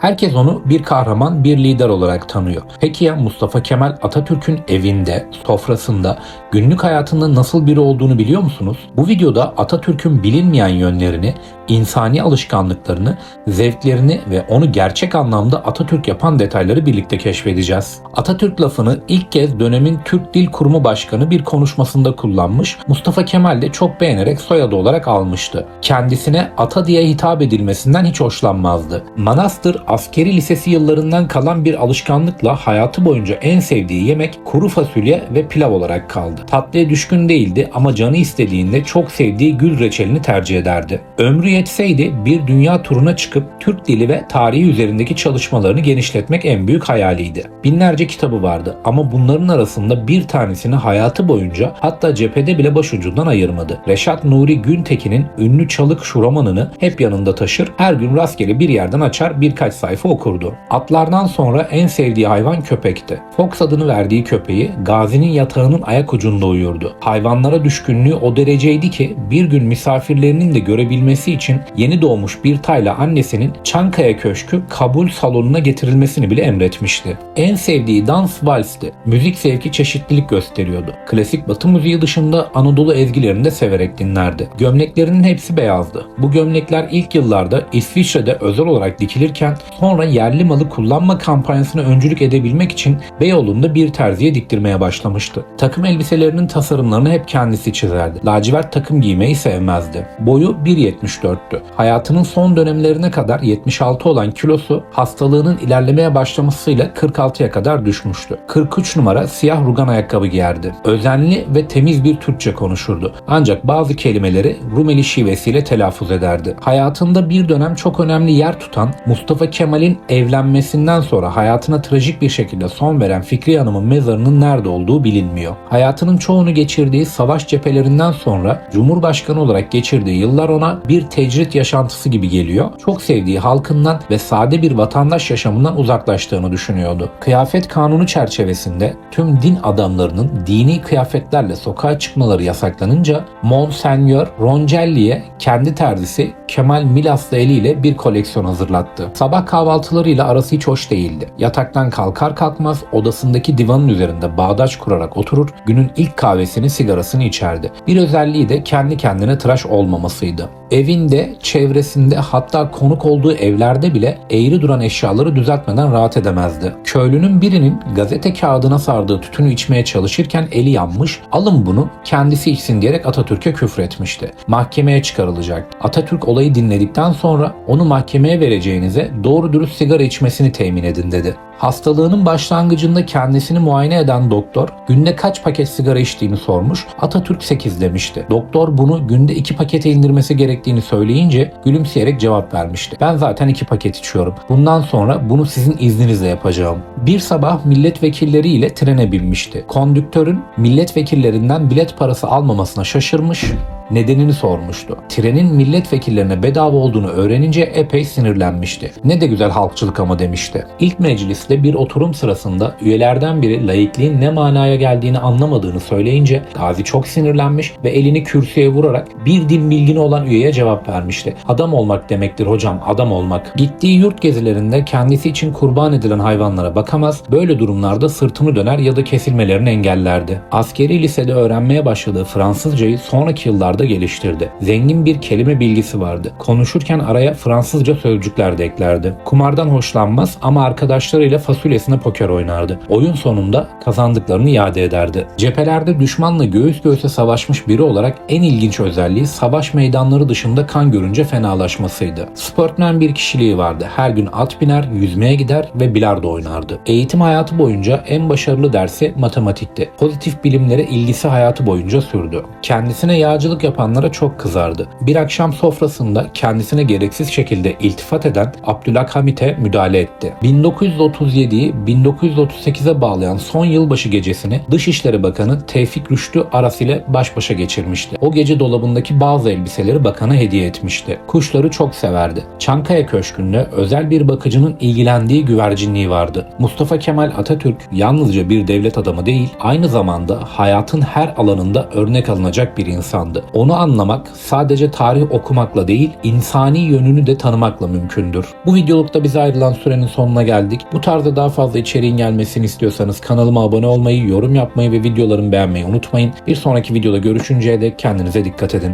Herkes onu bir kahraman, bir lider olarak tanıyor. Peki ya Mustafa Kemal Atatürk'ün evinde, sofrasında, günlük hayatında nasıl biri olduğunu biliyor musunuz? Bu videoda Atatürk'ün bilinmeyen yönlerini, insani alışkanlıklarını, zevklerini ve onu gerçek anlamda Atatürk yapan detayları birlikte keşfedeceğiz. Atatürk lafını ilk kez dönemin Türk Dil Kurumu Başkanı bir konuşmasında kullanmış, Mustafa Kemal de çok beğenerek soyadı olarak almıştı. Kendisine ata diye hitap edilmesinden hiç hoşlanmazdı. Manastır askeri lisesi yıllarından kalan bir alışkanlıkla hayatı boyunca en sevdiği yemek kuru fasulye ve pilav olarak kaldı. Tatlıya düşkün değildi ama canı istediğinde çok sevdiği gül reçelini tercih ederdi. Ömrü yetseydi bir dünya turuna çıkıp Türk dili ve tarihi üzerindeki çalışmalarını genişletmek en büyük hayaliydi. Binlerce kitabı vardı ama bunların arasında bir tanesini hayatı boyunca hatta cephede bile başucundan ayırmadı. Reşat Nuri Güntekin'in ünlü Çalık şu romanını hep yanında taşır, her gün rastgele bir yerden açar birkaç sayfa okurdu. Atlardan sonra en sevdiği hayvan köpekti. Fox adını verdiği köpeği Gazi'nin yatağının ayak ucunda uyurdu. Hayvanlara düşkünlüğü o dereceydi ki bir gün misafirlerinin de görebilmesi için yeni doğmuş bir tayla annesinin Çankaya Köşkü kabul salonuna getirilmesini bile emretmişti. En sevdiği dans valsti. Müzik zevki çeşitlilik gösteriyordu. Klasik batı müziği dışında Anadolu ezgilerini de severek dinlerdi. Gömleklerinin hepsi beyazdı. Bu gömlekler ilk yıllarda İsviçre'de özel olarak dikilirken sonra yerli malı kullanma kampanyasına öncülük edebilmek için Beyoğlu'nda bir terziye diktirmeye başlamıştı. Takım elbiselerinin tasarımlarını hep kendisi çizerdi. Lacivert takım giymeyi sevmezdi. Boyu 1.74'tü. Hayatının son dönemlerine kadar 76 olan kilosu hastalığının ilerlemeye başlamasıyla 46'ya kadar düşmüştü. 43 numara siyah rugan ayakkabı giyerdi. Özenli ve temiz bir Türkçe konuşurdu. Ancak bazı kelimeleri Rumeli şivesiyle telaffuz ederdi. Hayatında bir dönem çok önemli yer tutan Mustafa Kemal'in evlenmesinden sonra hayatına trajik bir şekilde son veren Fikri Hanım'ın mezarının nerede olduğu bilinmiyor. Hayatının çoğunu geçirdiği savaş cephelerinden sonra Cumhurbaşkanı olarak geçirdiği yıllar ona bir tecrit yaşantısı gibi geliyor. Çok sevdiği halkından ve sade bir vatandaş yaşamından uzaklaştığını düşünüyordu. Kıyafet kanunu çerçevesinde tüm din adamlarının dini kıyafetlerle sokağa çıkmaları yasaklanınca Monseigneur Roncelli'ye kendi terzisi Kemal Milaslı eliyle bir koleksiyon hazırlattı. Sabah kahvaltılarıyla arası hiç hoş değildi. Yataktan kalkar kalkmaz odasındaki divanın üzerinde bağdaş kurarak oturur, günün ilk kahvesini sigarasını içerdi. Bir özelliği de kendi kendine tıraş olmamasıydı. Evinde, çevresinde hatta konuk olduğu evlerde bile eğri duran eşyaları düzeltmeden rahat edemezdi. Köylünün birinin gazete kağıdına sardığı tütünü içmeye çalışırken eli yanmış, alın bunu kendisi içsin diyerek Atatürk'e küfretmişti. Mahkemeye çıkarılacak. Atatürk olayı dinledikten sonra onu mahkemeye vereceğinize doğru dürüst sigara içmesini temin edin dedi. Hastalığının başlangıcında kendisini muayene eden doktor günde kaç paket sigara içtiğini sormuş. Atatürk 8 demişti. Doktor bunu günde 2 pakete indirmesi gerektiğini söyleyince gülümseyerek cevap vermişti. Ben zaten 2 paket içiyorum. Bundan sonra bunu sizin izninizle yapacağım. Bir sabah milletvekilleriyle trene binmişti. Kondüktörün milletvekillerinden bilet parası almamasına şaşırmış nedenini sormuştu. Trenin milletvekillerine bedava olduğunu öğrenince epey sinirlenmişti. Ne de güzel halkçılık ama demişti. İlk mecliste bir oturum sırasında üyelerden biri laikliğin ne manaya geldiğini anlamadığını söyleyince Gazi çok sinirlenmiş ve elini kürsüye vurarak bir din bilgini olan üyeye cevap vermişti. Adam olmak demektir hocam, adam olmak. Gittiği yurt gezilerinde kendisi için kurban edilen hayvanlara bakamaz, böyle durumlarda sırtını döner ya da kesilmelerini engellerdi. Askeri lisede öğrenmeye başladığı Fransızcayı sonraki yıllarda geliştirdi. Zengin bir kelime bilgisi vardı. Konuşurken araya Fransızca sözcükler de eklerdi. Kumardan hoşlanmaz ama arkadaşlarıyla fasulyesine poker oynardı. Oyun sonunda kazandıklarını iade ederdi. Cephelerde düşmanla göğüs göğüse savaşmış biri olarak en ilginç özelliği savaş meydanları dışında kan görünce fenalaşmasıydı. Sportman bir kişiliği vardı. Her gün at biner, yüzmeye gider ve bilardo oynardı. Eğitim hayatı boyunca en başarılı dersi matematikti. Pozitif bilimlere ilgisi hayatı boyunca sürdü. Kendisine yağcılık yapanlara çok kızardı. Bir akşam sofrasında kendisine gereksiz şekilde iltifat eden Abdülhamit'e müdahale etti. 1937'yi 1938'e bağlayan son yılbaşı gecesini Dışişleri Bakanı Tevfik Rüştü Aras ile baş başa geçirmişti. O gece dolabındaki bazı elbiseleri bakana hediye etmişti. Kuşları çok severdi. Çankaya Köşkü'nde özel bir bakıcının ilgilendiği güvercinliği vardı. Mustafa Kemal Atatürk yalnızca bir devlet adamı değil, aynı zamanda hayatın her alanında örnek alınacak bir insandı. Onu anlamak sadece tarih okumakla değil, insani yönünü de tanımakla mümkündür. Bu videolukta bize ayrılan sürenin sonuna geldik. Bu tarzda daha fazla içeriğin gelmesini istiyorsanız kanalıma abone olmayı, yorum yapmayı ve videolarımı beğenmeyi unutmayın. Bir sonraki videoda görüşünceye dek kendinize dikkat edin.